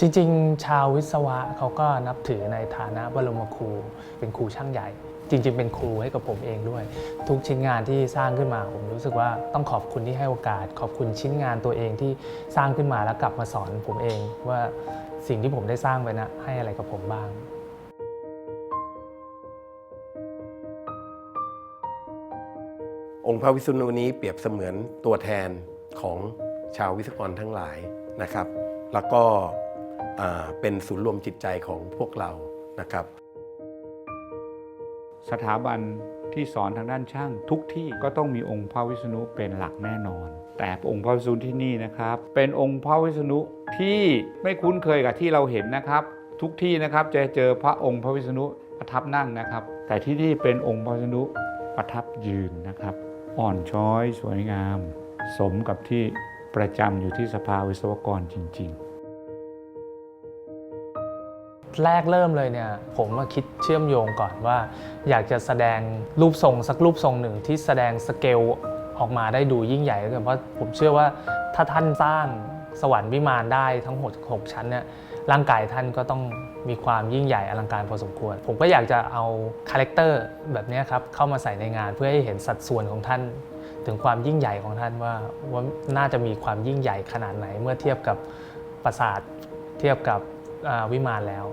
จริงๆ ชาววิศวะเขาก็นับถือในฐานะบรมครู เป็นครูช่างใหญ่ จริง ๆ เป็นครูให้กับผมเองด้วย ทุกชิ้นงานที่สร้างขึ้นมา ผมรู้สึกว่าต้องขอบคุณที่ให้โอกาส ขอบคุณชิ้นงานตัวเองที่สร้างขึ้นมาแล้วกลับมาสอนผมเอง ว่าสิ่งที่ผมได้สร้างไปนะให้อะไรกับผมบ้างองค์พระวิษณุนี้เปรียบเสมือนตัวแทนของชาววิศวกรทั้งหลายนะครับ แล้วก็ เป็นศูนย์รวมจิตใจของพวกเรานะครับ สถาบันที่สอนทางด้านช่าง ทุกที่ก็ต้องมีองค์พระวิษณุเป็นหลักแน่นอน แต่องค์พระวิษณุที่นี่นะครับ เป็นองค์พระวิษณุที่ไม่คุ้นเคยกับที่เราเห็นนะครับ ทุกที่นะครับจะเจอพระองค์พระวิษณุประทับนั่งนะครับ แต่ที่นี่เป็นองค์พระวิษณุประทับยืนนะครับ อ่อนช้อยสวยงาม สมกับที่ประจำอยู่ที่สภาวิศวกรจริง ๆ แรกเริ่มเลยเนี่ยผมมาคิดเชื่อมโยงก่อนว่า อยากจะแสดงรูปทรงสักรูปทรงหนึ่งที่แสดงสเกลออกมาได้ดูยิ่งใหญ่แล้วกันเพราะผมเชื่อว่าถ้าท่านสร้างสวรรค์วิมานได้ทั้งหมด6ชั้นเนี่ยร่างกายท่านก็ต้องมีความยิ่งใหญ่อลังการพอสมควร ผมก็อยากจะเอาคาแรคเตอร์แบบนี้ครับเข้ามาใส่ในงานเพื่อให้เห็นสัดส่วนของท่าน ถึงความยิ่งใหญ่ของท่านว่าว่าน่าจะมีความยิ่งใหญ่ขนาดไหนเมื่อเทียบกับปราสาทเทียบกับ วิมานแล้ว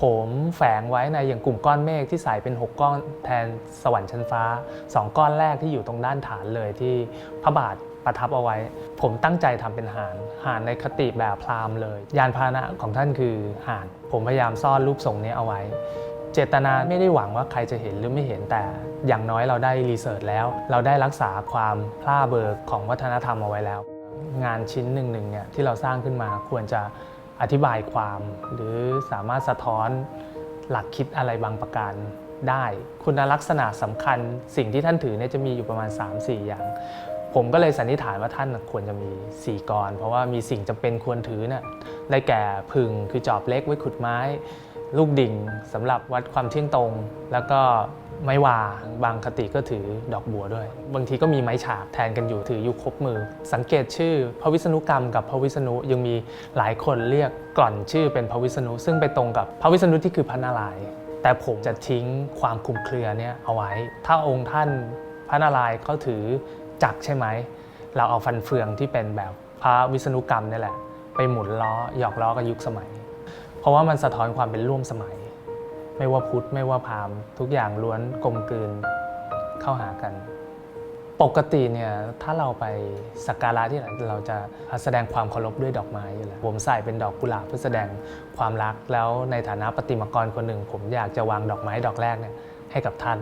ผมแฝงไว้ในอย่างกลุ่มก้อนเมฆที่ใส่เป็น 6 ก้อนแทนสวรรค์ชั้นฟ้า 2 ก้อนแรกที่อยู่ตรงด้านฐานเลยที่พระบาทประทับเอาไว้ ผมตั้งใจทำเป็นหานหานในคติแบบพราหมณ์เลย ยานพาหนะของท่านคือหาน ผมพยายามซ่อนรูปทรงนี้เอาไว้ เจตนาไม่ได้หวังว่าใครจะเห็นหรือไม่เห็นแต่ อย่างน้อยเราได้รีเสิร์ชแล้ว เราได้รักษาความพล่าเบอร์ของวัฒนธรรมเอาไว้แล้ว งานชิ้นหนึ่งหนึ่งเนี่ยที่เราสร้างขึ้นมาควรจะ อธิบายความ หรือสามารถสะท้อนหลักคิดอะไรบางประการได้ คุณลักษณะสำคัญสิ่งที่ท่านถือเนี่ยจะมีอยู่ประมาณ 3-4 อย่าง ผมก็เลยสันนิษฐานว่าท่านควรจะมี 4กร เพราะว่ามีสิ่งจำเป็นควรถือเนี่ยได้แก่พึงคือจอบเล็กไว้ขุดไม้ ลูกดิ่งสำหรับวัดความเที่ยงตรง แล้วก็ ไม้วาบางคติก็ถือดอกบัวด้วย บางทีก็มีไม้ฉาบแทนกันอยู่ถืออยู่ครบมือ สังเกตชื่อพระวิษณุกรรมกับพระวิษณุยังมีหลายคนเรียกกล่อนชื่อเป็นพระวิษณุซึ่งไปตรงกับพระวิษณุที่คือพระนารายณ์แต่ผมจะทิ้งความคลุมเครือเนี่ยเอาไว้ ถ้าองค์ท่านพระนารายณ์เขาถือจักรใช่ไหม เราเอาฟันเฟืองที่เป็นแบบพระวิษณุกรรมนี่แหละ ไปหมุนล้อหยอกล้อกับยุคสมัย เพราะว่ามันสะท้อนความเป็นร่วมสมัย ไม่ว่าพุทธไม่ว่าพราหมณ์ทุกอย่างล้วนกลมกลืนเข้าหากัน ปกติเนี่ยถ้าเราไปสักการะที่ไหนเราจะแสดงความเคารพด้วยดอกไม้อยู่แล้วผมใส่เป็นดอกกุหลาบเพื่อแสดงความรักแล้วในฐานะปฏิมากรคนหนึ่ง ผมอยากจะวางดอกไม้ดอกแรกเนี่ยให้กับท่าน